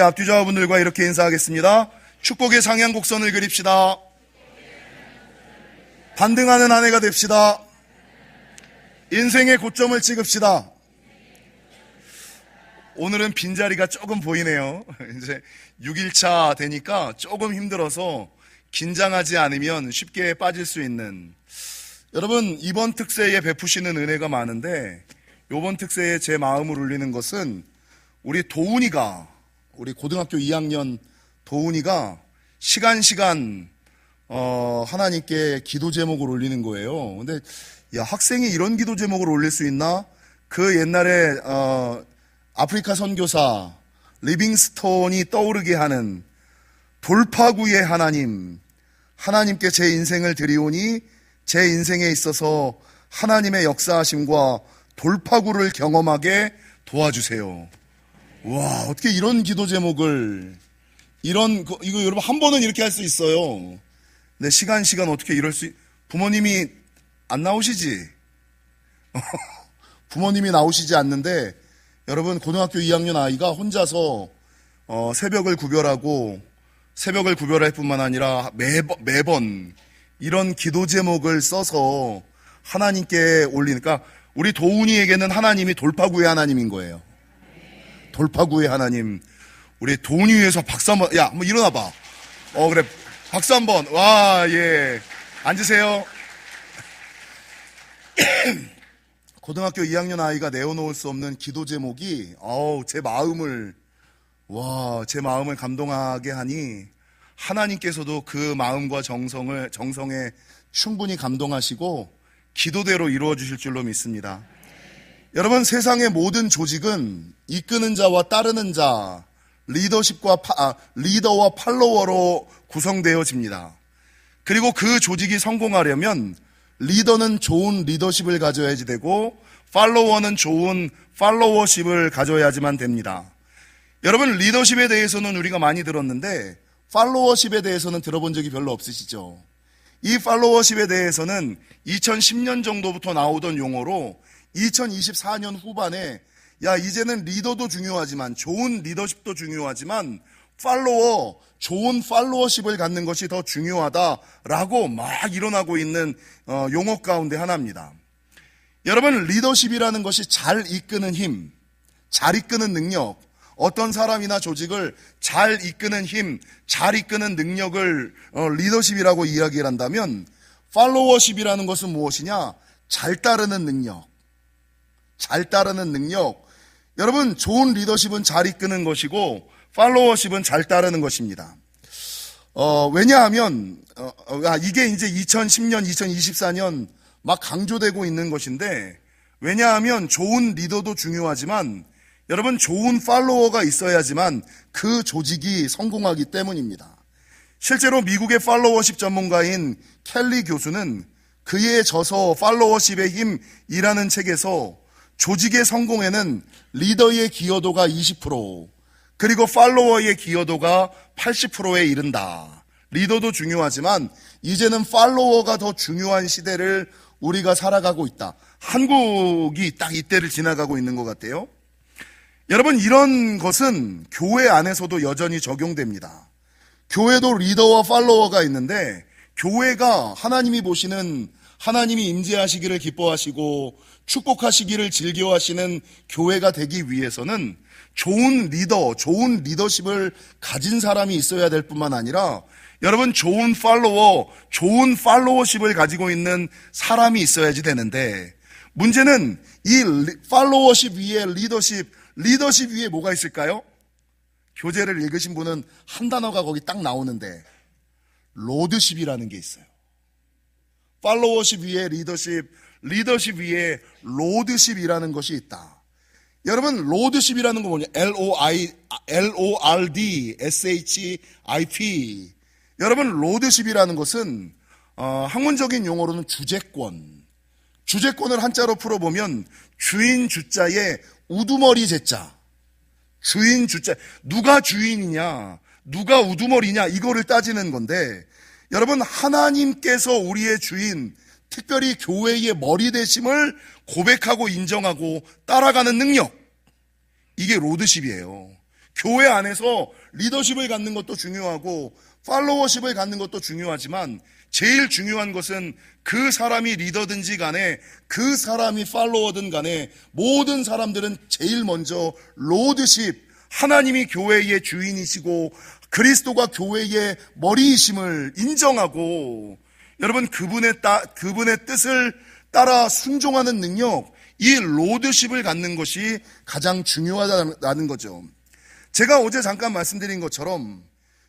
앞뒤좌분들과 이렇게 인사하겠습니다. 축복의 상향 곡선을 그립시다. 반등하는 한 해가 됩시다. 인생의 고점을 찍읍시다. 오늘은 빈자리가 조금 보이네요. 이제 6일차 되니까 조금 힘들어서 긴장하지 않으면 쉽게 빠질 수 있는 여러분 이번 특세에 베푸시는 은혜가 많은데 이번 특세에 제 마음을 울리는 것은 우리 도훈이가 우리 고등학교 2학년 도훈이가 시간 시간 어, 하나님께 기도 제목을 올리는 거예요. 근데 야 학생이 이런 기도 제목을 올릴 수 있나? 그 옛날에 어, 아프리카 선교사 리빙스톤이 떠오르게 하는 돌파구의 하나님, 하나님께 제 인생을 드리오니 제 인생에 있어서 하나님의 역사하심과 돌파구를 경험하게 도와주세요. 와, 어떻게 이런 기도 제목을, 이런, 거- 이거 여러분 한 번은 이렇게 할 수 있어요. 근데 시간, 시간 어떻게 이럴 수, 있- 부모님이 안 나오시지? 부모님이 나오시지 않는데, 여러분 고등학교 2학년 아이가 혼자서 어, 새벽을 구별하고 새벽을 구별할 뿐만 아니라 매번, 매번 이런 기도 제목을 써서 하나님께 올리니까 우리 도훈이에게는 하나님이 돌파구의 하나님인 거예요. 돌파구의 하나님. 우리 도훈이 위해서 박수 한번, 야, 한번 일어나봐. 어, 그래. 박수 한 번. 와, 예. 앉으세요. 고등학교 2학년 아이가 내어놓을 수 없는 기도 제목이, 어우, 제 마음을, 와, 제 마음을 감동하게 하니, 하나님께서도 그 마음과 정성을, 정성에 충분히 감동하시고, 기도대로 이루어 주실 줄로 믿습니다. 여러분, 세상의 모든 조직은 이끄는 자와 따르는 자, 리더십과, 파- 아, 리더와 팔로워로 구성되어집니다. 그리고 그 조직이 성공하려면 리더는 좋은 리더십을 가져야지 되고 팔로워는 좋은 팔로워십을 가져야지만 됩니다. 여러분 리더십에 대해서는 우리가 많이 들었는데 팔로워십에 대해서는 들어본 적이 별로 없으시죠? 이 팔로워십에 대해서는 2010년 정도부터 나오던 용어로 2024년 후반에 야 이제는 리더도 중요하지만 좋은 리더십도 중요하지만 팔로워 좋은 팔로워십을 갖는 것이 더 중요하다라고 막 일어나고 있는 어, 용어 가운데 하나입니다. 여러분 리더십이라는 것이 잘 이끄는 힘, 잘 이끄는 능력, 어떤 사람이나 조직을 잘 이끄는 힘, 잘 이끄는 능력을 어, 리더십이라고 이야기를 한다면 팔로워십이라는 것은 무엇이냐? 잘 따르는 능력. 잘 따르는 능력. 여러분, 좋은 리더십은 잘 이끄는 것이고, 팔로워십은 잘 따르는 것입니다. 어, 왜냐하면, 어, 어, 아, 이게 이제 2010년, 2024년 막 강조되고 있는 것인데, 왜냐하면 좋은 리더도 중요하지만, 여러분, 좋은 팔로워가 있어야지만 그 조직이 성공하기 때문입니다. 실제로 미국의 팔로워십 전문가인 켈리 교수는 그의 저서 팔로워십의 힘이라는 책에서 조직의 성공에는 리더의 기여도가 20% 그리고 팔로워의 기여도가 80%에 이른다. 리더도 중요하지만 이제는 팔로워가 더 중요한 시대를 우리가 살아가고 있다. 한국이 딱 이때를 지나가고 있는 것 같아요. 여러분 이런 것은 교회 안에서도 여전히 적용됩니다. 교회도 리더와 팔로워가 있는데 교회가 하나님이 보시는 하나님이 임재하시기를 기뻐하시고 축복하시기를 즐겨하시는 교회가 되기 위해서는 좋은 리더, 좋은 리더십을 가진 사람이 있어야 될 뿐만 아니라 여러분 좋은 팔로워, 좋은 팔로워십을 가지고 있는 사람이 있어야지 되는데 문제는 이 리- 팔로워십 위에 리더십, 리더십 위에 뭐가 있을까요? 교재를 읽으신 분은 한 단어가 거기 딱 나오는데 로드십이라는 게 있어요. 팔로워십 위에 리더십, 리더십 위에 로드십이라는 것이 있다. 여러분 로드십이라는 거 뭐냐? L O I L O R D S H I P. 여러분 로드십이라는 것은 어, 학문적인 용어로는 주재권. 주재권을 한자로 풀어보면 주인 주자에 우두머리 제자. 주인 주자 누가 주인이냐 누가 우두머리냐 이거를 따지는 건데 여러분 하나님께서 우리의 주인 특별히 교회의 머리 되심을 고백하고 인정하고 따라가는 능력. 이게 로드십이에요. 교회 안에서 리더십을 갖는 것도 중요하고 팔로워십을 갖는 것도 중요하지만 제일 중요한 것은 그 사람이 리더든지 간에 그 사람이 팔로워든 간에 모든 사람들은 제일 먼저 로드십 하나님이 교회의 주인이시고 그리스도가 교회의 머리이심을 인정하고 여러분 그분의 따, 그분의 뜻을 따라 순종하는 능력 이 로드십을 갖는 것이 가장 중요하다는 거죠. 제가 어제 잠깐 말씀드린 것처럼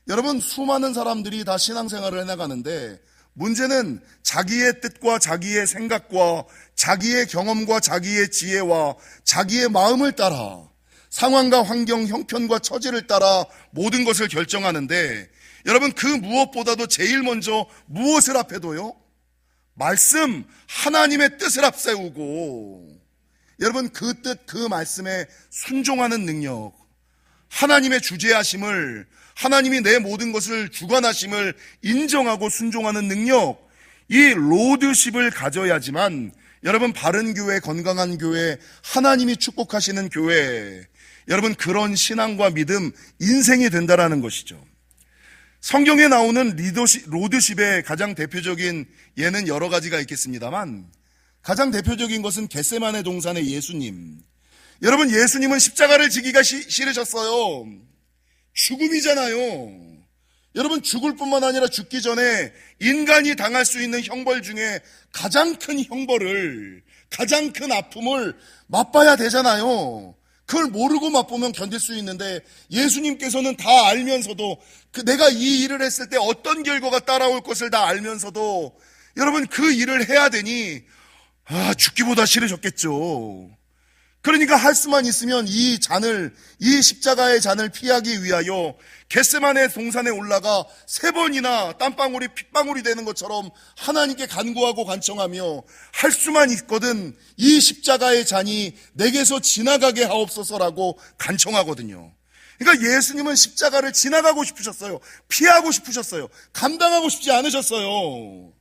여러분 수많은 사람들이 다 신앙생활을 해나가는데 문제는 자기의 뜻과 자기의 생각과 자기의 경험과 자기의 지혜와 자기의 마음을 따라 상황과 환경, 형편과 처지를 따라 모든 것을 결정하는데 여러분 그 무엇보다도 제일 먼저 무엇을 앞에 둬요? 말씀, 하나님의 뜻을 앞세우고 여러분 그 뜻, 그 말씀에 순종하는 능력 하나님의 주재하심을 하나님이 내 모든 것을 주관하심을 인정하고 순종하는 능력 이 로드십을 가져야지만 여러분 바른 교회 건강한 교회 하나님이 축복하시는 교회 여러분 그런 신앙과 믿음 인생이 된다라는 것이죠. 성경에 나오는 리더십, 로드십의 가장 대표적인 예는 여러 가지가 있겠습니다만 가장 대표적인 것은 겟세만의 동산의 예수님. 여러분 예수님은 십자가를 지기가 시, 싫으셨어요. 죽음이잖아요. 여러분 죽을 뿐만 아니라 죽기 전에 인간이 당할 수 있는 형벌 중에 가장 큰 형벌을 가장 큰 아픔을 맛봐야 되잖아요. 그걸 모르고 맛보면 견딜 수 있는데 예수님께서는 다 알면서도 그 내가 이 일을 했을 때 어떤 결과가 따라올 것을 다 알면서도 여러분 그 일을 해야 되니 아 죽기보다 싫으셨겠죠. 그러니까 할 수만 있으면 이 잔을 이 십자가의 잔을 피하기 위하여 겟세만의 동산에 올라가 세 번이나 땀방울이 핏방울이 되는 것처럼 하나님께 간구하고 간청하며 할 수만 있거든 이 십자가의 잔이 내게서 지나가게 하옵소서라고 간청하거든요. 그러니까 예수님은 십자가를 지나가고 싶으셨어요. 피하고 싶으셨어요. 감당하고 싶지 않으셨어요.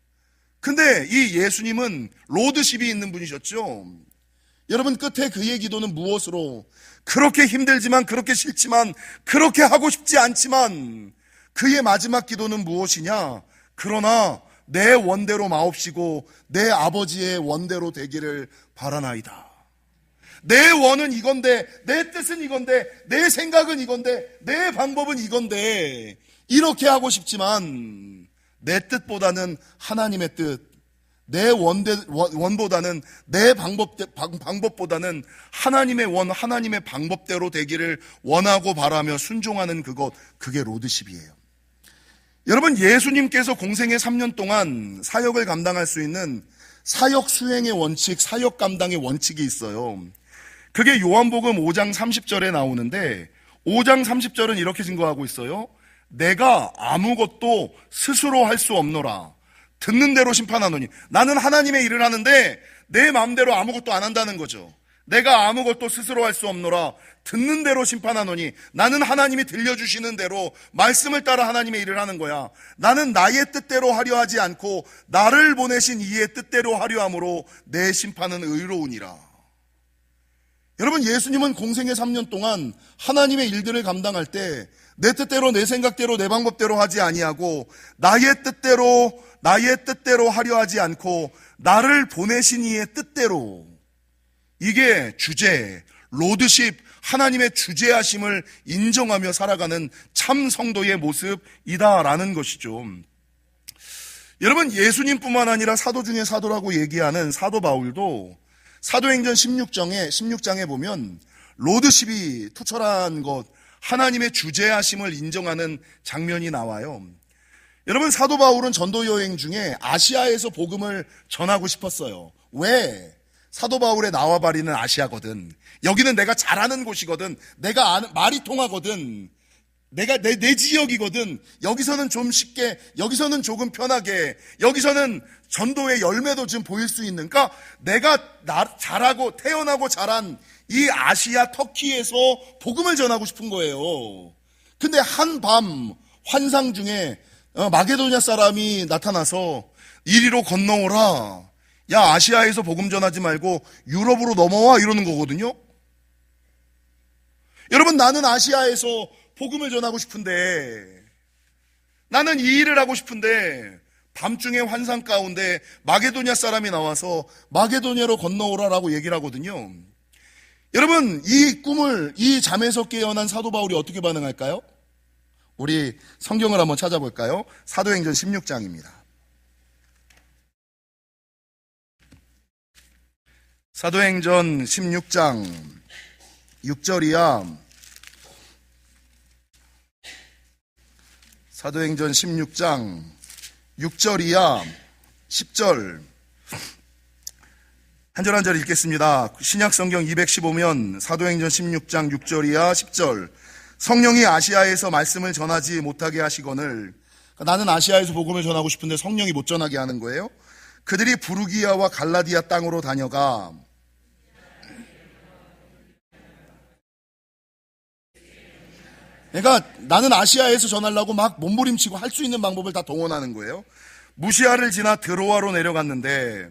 근데 이 예수님은 로드십이 있는 분이셨죠. 여러분 끝에 그의 기도는 무엇으로 그렇게 힘들지만 그렇게 싫지만 그렇게 하고 싶지 않지만 그의 마지막 기도는 무엇이냐? 그러나 내 원대로 마옵시고 내 아버지의 원대로 되기를 바라나이다. 내 원은 이건데 내 뜻은 이건데 내 생각은 이건데 내 방법은 이건데 이렇게 하고 싶지만 내 뜻보다는 하나님의 뜻 내 원대, 원보다는 내 방법, 방법보다는 하나님의 원, 하나님의 방법대로 되기를 원하고 바라며 순종하는 그것, 그게 로드십이에요. 여러분, 예수님께서 공생의 3년 동안 사역을 감당할 수 있는 사역 수행의 원칙, 사역 감당의 원칙이 있어요. 그게 요한복음 5장 30절에 나오는데, 5장 30절은 이렇게 증거하고 있어요. 내가 아무것도 스스로 할 수 없노라. 듣는 대로 심판하노니 나는 하나님의 일을 하는데 내 마음대로 아무것도 안 한다는 거죠. 내가 아무것도 스스로 할 수 없노라 듣는 대로 심판하노니 나는 하나님이 들려주시는 대로 말씀을 따라 하나님의 일을 하는 거야. 나는 나의 뜻대로 하려 하지 않고 나를 보내신 이의 뜻대로 하려 함으로 내 심판은 의로우니라. 여러분 예수님은 공생의 3년 동안 하나님의 일들을 감당할 때 내 뜻대로 내 생각대로 내 방법대로 하지 아니하고 나의 뜻대로 나의 뜻대로 하려 하지 않고 나를 보내신 이의 뜻대로 이게 주제 로드십 하나님의 주제하심을 인정하며 살아가는 참 성도의 모습이다라는 것이죠. 여러분 예수님뿐만 아니라 사도 중에 사도라고 얘기하는 사도 바울도 사도행전 16장에 16장에 보면 로드십이 투철한 것 하나님의 주제하심을 인정하는 장면이 나와요. 여러분 사도 바울은 전도 여행 중에 아시아에서 복음을 전하고 싶었어요. 왜? 사도 바울의 나와 바리는 아시아거든. 여기는 내가 잘하는 곳이거든. 내가 아는, 말이 통하거든. 내가 내, 내 지역이거든. 여기서는 좀 쉽게, 여기서는 조금 편하게, 여기서는 전도의 열매도 좀 보일 수 있는. 그러니까 내가 나, 잘하고 태어나고 자란 이 아시아 터키에서 복음을 전하고 싶은 거예요. 근데 한밤 환상 중에 어, 마게도냐 사람이 나타나서 이리로 건너오라. 야 아시아에서 복음 전하지 말고 유럽으로 넘어와 이러는 거거든요. 여러분, 나는 아시아에서 복음을 전하고 싶은데, 나는 이 일을 하고 싶은데, 밤중에 환상 가운데 마게도냐 사람이 나와서 마게도냐로 건너오라라고 얘기를 하거든요. 여러분, 이 꿈을, 이 잠에서 깨어난 사도 바울이 어떻게 반응할까요? 우리 성경을 한번 찾아볼까요? 사도행전 16장입니다. 사도행전 16장 6절이야. 사도행전 16장 6절이야. 10절. 한 절 한 절 읽겠습니다. 신약 성경 215면 사도행전 16장 6절이야 10절. 성령이 아시아에서 말씀을 전하지 못하게 하시거늘 그러니까 나는 아시아에서 복음을 전하고 싶은데 성령이 못 전하게 하는 거예요. 그들이 부르기아와 갈라디아 땅으로 다녀가 그러니까 나는 아시아에서 전하려고 막 몸부림치고 할 수 있는 방법을 다 동원하는 거예요. 무시아를 지나 드로아로 내려갔는데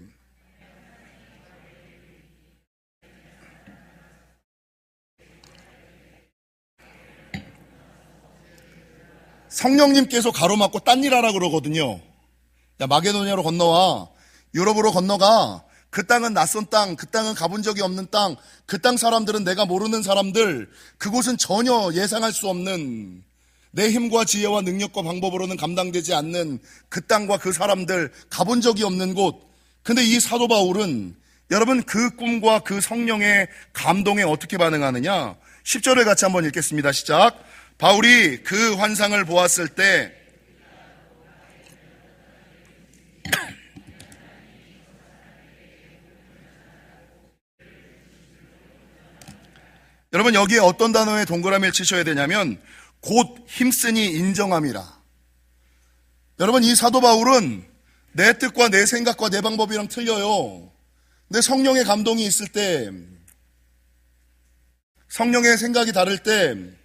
성령님께서 가로막고 딴 일 하라 그러거든요. 야, 마게도니아로 건너와. 유럽으로 건너가. 그 땅은 낯선 땅, 그 땅은 가본 적이 없는 땅, 그 땅 사람들은 내가 모르는 사람들, 그곳은 전혀 예상할 수 없는 내 힘과 지혜와 능력과 방법으로는 감당되지 않는 그 땅과 그 사람들, 가본 적이 없는 곳. 근데 이 사도 바울은 여러분 그 꿈과 그 성령의 감동에 어떻게 반응하느냐? 10절을 같이 한번 읽겠습니다. 시작. 바울이 그 환상을 보았을 때 여러분 여기에 어떤 단어에 동그라미를 치셔야 되냐면 곧 힘쓰니 인정함이라. 여러분 이 사도 바울은 내 뜻과 내 생각과 내 방법이랑 틀려요. 내 성령의 감동이 있을 때 성령의 생각이 다를 때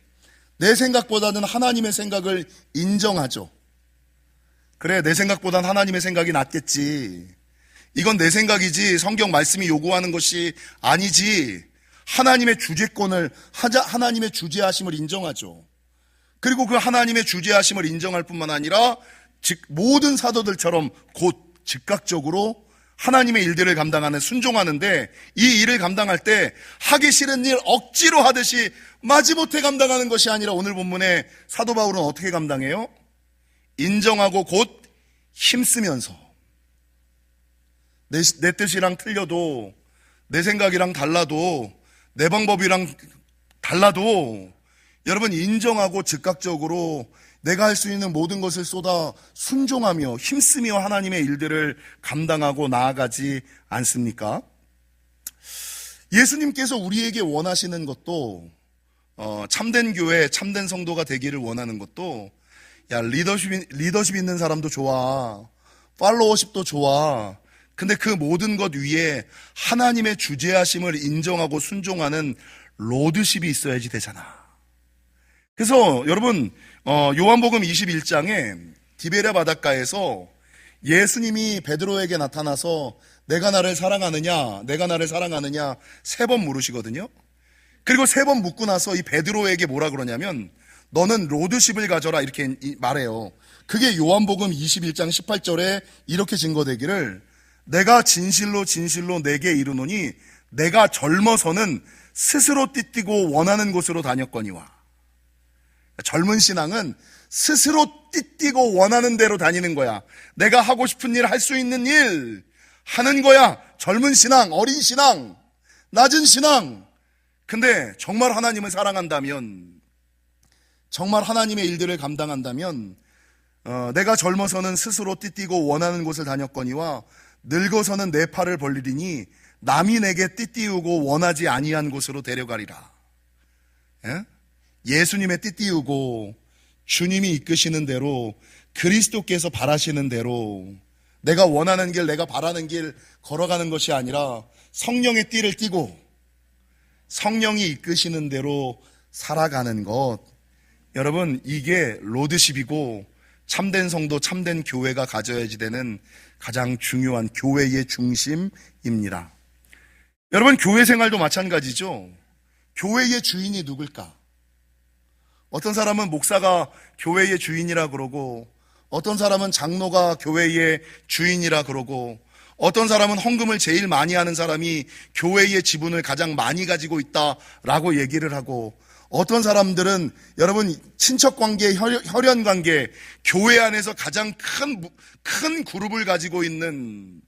내 생각보다는 하나님의 생각을 인정하죠. 그래, 내 생각보다는 하나님의 생각이 낫겠지. 이건 내 생각이지 성경 말씀이 요구하는 것이 아니지. 하나님의 주제권을 하자 하나님의 주제하심을 인정하죠. 그리고 그 하나님의 주제하심을 인정할 뿐만 아니라 즉 모든 사도들처럼 곧 즉각적으로 하나님의 일들을 감당하는 순종하는데 이 일을 감당할 때 하기 싫은 일 억지로 하듯이 마지못해 감당하는 것이 아니라 오늘 본문에 사도 바울은 어떻게 감당해요? 인정하고 곧 힘쓰면서 내, 내 뜻이랑 틀려도 내 생각이랑 달라도 내 방법이랑 달라도 여러분 인정하고 즉각적으로 내가 할 수 있는 모든 것을 쏟아 순종하며 힘쓰며 하나님의 일들을 감당하고 나아가지 않습니까? 예수님께서 우리에게 원하시는 것도 어, 참된 교회, 참된 성도가 되기를 원하는 것도 야 리더십 리더십 있는 사람도 좋아, 팔로워십도 좋아. 근데 그 모든 것 위에 하나님의 주제하심을 인정하고 순종하는 로드십이 있어야지 되잖아. 그래서 여러분 어, 요한복음 21장에 디베레 바닷가에서 예수님이 베드로에게 나타나서 내가 나를 사랑하느냐, 내가 나를 사랑하느냐 세 번 물으시거든요. 그리고 세 번 묻고 나서 이 베드로에게 뭐라 그러냐면 너는 로드십을 가져라 이렇게 말해요. 그게 요한복음 21장 18절에 이렇게 증거되기를 내가 진실로 진실로 내게 이르노니 내가 젊어서는 스스로 띠띠고 원하는 곳으로 다녔거니와 젊은 신앙은 스스로 띠띠고 원하는 대로 다니는 거야. 내가 하고 싶은 일, 할 수 있는 일 하는 거야. 젊은 신앙, 어린 신앙, 낮은 신앙. 근데 정말 하나님을 사랑한다면, 정말 하나님의 일들을 감당한다면, 어, 내가 젊어서는 스스로 띠띠고 원하는 곳을 다녔거니와 늙어서는 내 팔을 벌리리니 남이 내게 띠띠우고 원하지 아니한 곳으로 데려가리라. 예? 예수님의 띠띠우고 주님이 이끄시는 대로 그리스도께서 바라시는 대로 내가 원하는 길, 내가 바라는 길 걸어가는 것이 아니라 성령의 띠를 띠고 성령이 이끄시는 대로 살아가는 것. 여러분, 이게 로드십이고 참된 성도, 참된 교회가 가져야지 되는 가장 중요한 교회의 중심입니다. 여러분, 교회 생활도 마찬가지죠. 교회의 주인이 누굴까? 어떤 사람은 목사가 교회의 주인이라 그러고, 어떤 사람은 장로가 교회의 주인이라 그러고, 어떤 사람은 헌금을 제일 많이 하는 사람이 교회의 지분을 가장 많이 가지고 있다라고 얘기를 하고, 어떤 사람들은 여러분 친척 관계, 혈- 혈연 관계, 교회 안에서 가장 큰, 무- 큰 그룹을 가지고 있는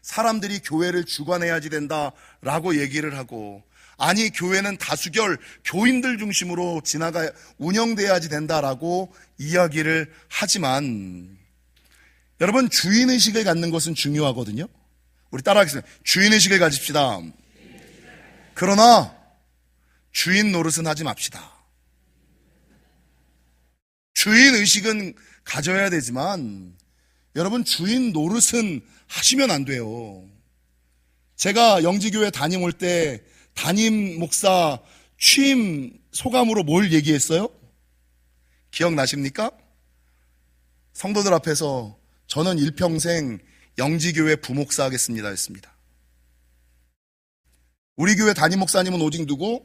사람들이 교회를 주관해야지 된다라고 얘기를 하고, 아니, 교회는 다수결 교인들 중심으로 지나가, 운영돼야지 된다라고 이야기를 하지만, 여러분, 주인 의식을 갖는 것은 중요하거든요? 우리 따라하겠습니다. 주인 의식을 가집시다. 그러나, 주인 노릇은 하지 맙시다. 주인 의식은 가져야 되지만, 여러분, 주인 노릇은 하시면 안 돼요. 제가 영지교회 담임 올 때, 담임 목사 취임 소감으로 뭘 얘기했어요? 기억나십니까? 성도들 앞에서 저는 일평생 영지교회 부목사 하겠습니다 했습니다. 우리 교회 담임 목사님은 오직 누구?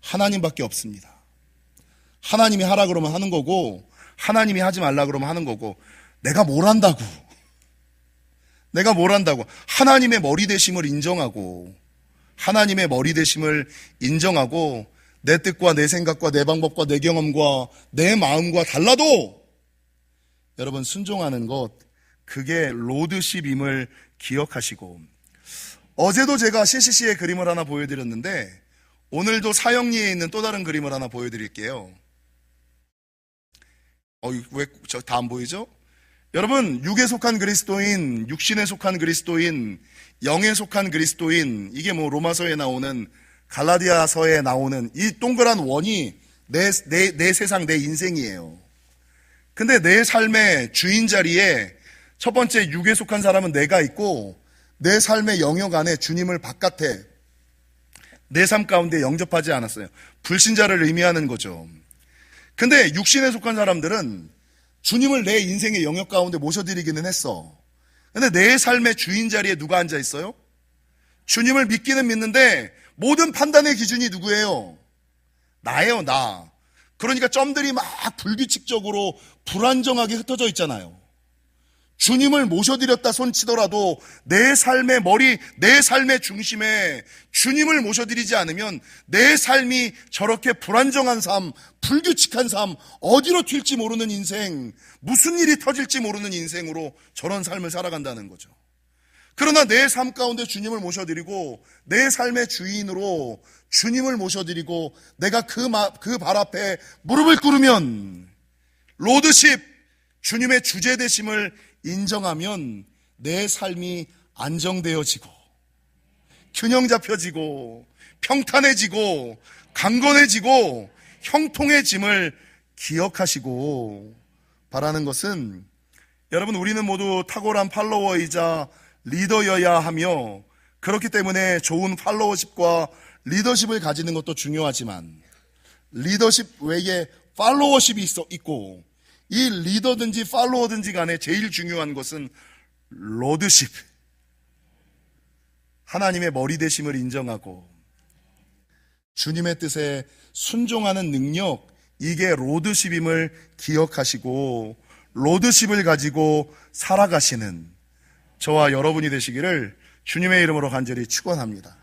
하나님밖에 없습니다. 하나님이 하라 그러면 하는 거고, 하나님이 하지 말라 그러면 하는 거고, 내가 뭘 한다고. 내가 뭘 한다고. 하나님의 머리 대심을 인정하고, 하나님의 머리 대심을 인정하고, 내 뜻과 내 생각과 내 방법과 내 경험과 내 마음과 달라도, 여러분, 순종하는 것, 그게 로드십임을 기억하시고, 어제도 제가 CCC의 그림을 하나 보여드렸는데, 오늘도 사형리에 있는 또 다른 그림을 하나 보여드릴게요. 어, 왜, 저, 다 안 보이죠? 여러분, 육에 속한 그리스도인, 육신에 속한 그리스도인, 영에 속한 그리스도인, 이게 뭐 로마서에 나오는, 갈라디아서에 나오는 이 동그란 원이 내, 내, 내 세상, 내 인생이에요. 근데 내 삶의 주인 자리에 첫 번째 육에 속한 사람은 내가 있고, 내 삶의 영역 안에 주님을 바깥에 내 삶 가운데 영접하지 않았어요. 불신자를 의미하는 거죠. 근데 육신에 속한 사람들은 주님을 내 인생의 영역 가운데 모셔드리기는 했어. 근데 내 삶의 주인 자리에 누가 앉아 있어요? 주님을 믿기는 믿는데 모든 판단의 기준이 누구예요? 나예요, 나. 그러니까 점들이 막 불규칙적으로 불안정하게 흩어져 있잖아요. 주님을 모셔드렸다 손치더라도 내 삶의 머리, 내 삶의 중심에 주님을 모셔드리지 않으면 내 삶이 저렇게 불안정한 삶, 불규칙한 삶, 어디로 튈지 모르는 인생, 무슨 일이 터질지 모르는 인생으로 저런 삶을 살아간다는 거죠. 그러나 내 삶 가운데 주님을 모셔드리고 내 삶의 주인으로 주님을 모셔드리고 내가 그, 그 발 앞에 무릎을 꿇으면 로드십, 주님의 주제 되심을 인정하면 내 삶이 안정되어지고 균형 잡혀지고 평탄해지고 강건해지고 형통해짐을 기억하시고 바라는 것은 여러분 우리는 모두 탁월한 팔로워이자 리더여야 하며 그렇기 때문에 좋은 팔로워십과 리더십을 가지는 것도 중요하지만 리더십 외에 팔로워십이 있어 있고 이 리더든지 팔로워든지 간에 제일 중요한 것은 로드십. 하나님의 머리 대심을 인정하고 주님의 뜻에 순종하는 능력, 이게 로드십임을 기억하시고 로드십을 가지고 살아가시는 저와 여러분이 되시기를 주님의 이름으로 간절히 축원합니다.